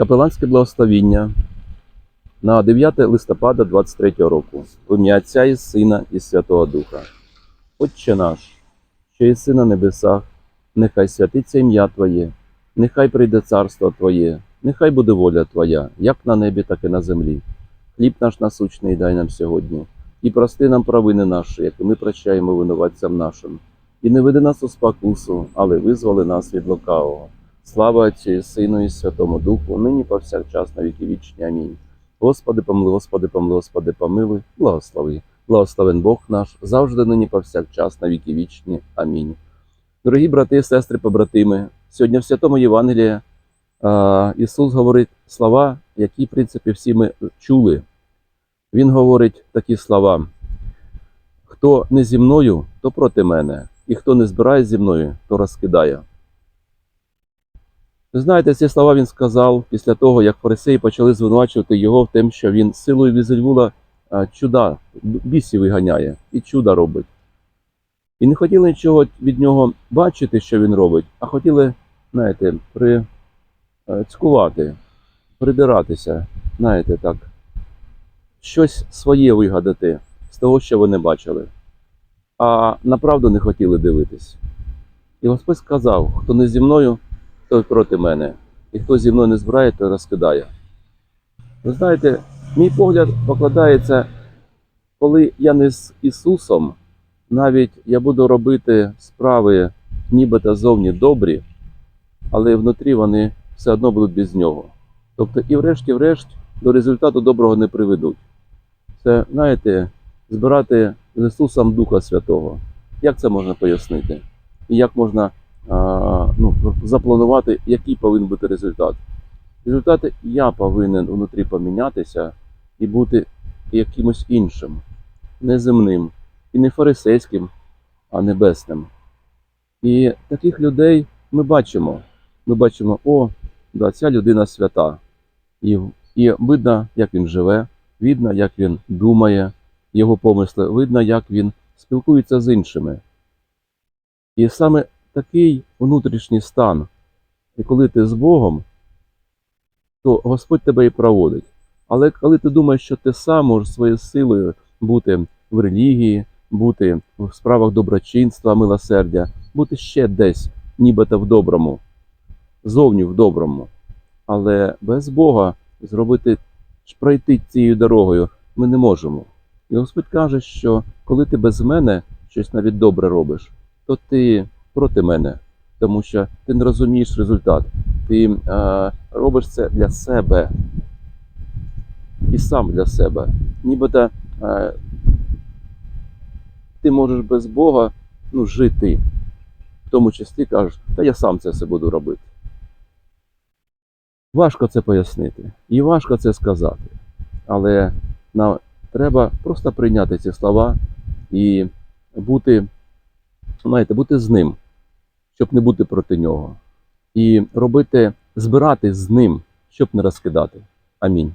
Капеланське благословіння на 9 листопада 23 року. В ім'я Отця і Сина і Святого Духа. Отче наш, що єси на небесах, нехай святиться ім'я Твоє, нехай прийде царство Твоє, нехай буде воля Твоя, як на небі, так і на землі. Хліб наш насущний дай нам сьогодні, і прости нам провини наші, як і ми прощаємо винуватцям нашим. І не веди нас у спокусу, але визволи нас від лукавого. Слава Отцю і Сину і Святому Духу, нині повсякчас на віки вічні. Амінь. Господи, помилуй, Господи, помилуй, Господи, помилуй, благослови. Благословен Бог наш, завжди нині повсякчас на віки вічні. Амінь. Дорогі брати сестри, побратими, сьогодні в Святому Євангелії а, Ісус говорить слова, які, в принципі, всі ми чули. Він говорить такі слова: хто не зі мною, то проти мене, і хто не збирає зі мною, то розкидає. Ви знаєте, ці слова він сказав після того, як фарисеї почали звинувачувати його в тим, що він силою Візельвула чуда, бісів виганяє і чуда робить. І не хотіли нічого від нього бачити, що він робить, а хотіли, знаєте, при, е, придиратися, знаєте, так, щось своє вигадати з того, що вони бачили. А направду не хотіли дивитись. І Господь сказав: хто не зі мною, той проти мене, і хто зі мною не збирає, той розкидає. Ви знаєте, мій погляд покладається, коли я не з Ісусом, навіть я буду робити справи нібито зовні добрі, але внутрі вони все одно будуть без нього. Тобто, і врешті-врешт до результату доброго не приведуть. Це, знаєте, збирати з Ісусом Духа Святого. Як це можна пояснити? І як можна а, ну, запланувати, який повинен бути результат? Результати я повинен внутрі помінятися і бути якимось іншим, неземним, і не фарисейським, а небесним. І таких людей ми бачимо. Ми бачимо, о, да, ця людина свята. І, і видно, як він живе, видно, як він думає, його помисли, видно, як він спілкується з іншими. І саме такий внутрішній стан, і коли ти з Богом, то Господь тебе і проводить. Але коли ти думаєш, що ти сам можеш своєю силою бути в релігії, бути в справах доброчинства, милосердя, бути ще десь, нібито в доброму, зовні в доброму, але без Бога зробити пройти цією дорогою ми не можемо. І Господь каже, що коли ти без мене щось навіть добре робиш, то ти проти мене, тому що ти не розумієш результат. Ти е, робиш це для себе і сам для себе. Нібито е, ти можеш без Бога ну, жити. В тому числі кажеш, та я сам це все буду робити. Важко це пояснити і важко це сказати. Але нам треба просто прийняти ці слова і бути, знаєте, бути з ним, щоб не бути проти нього. І робити, збирати з ним, щоб не розкидати. Амінь.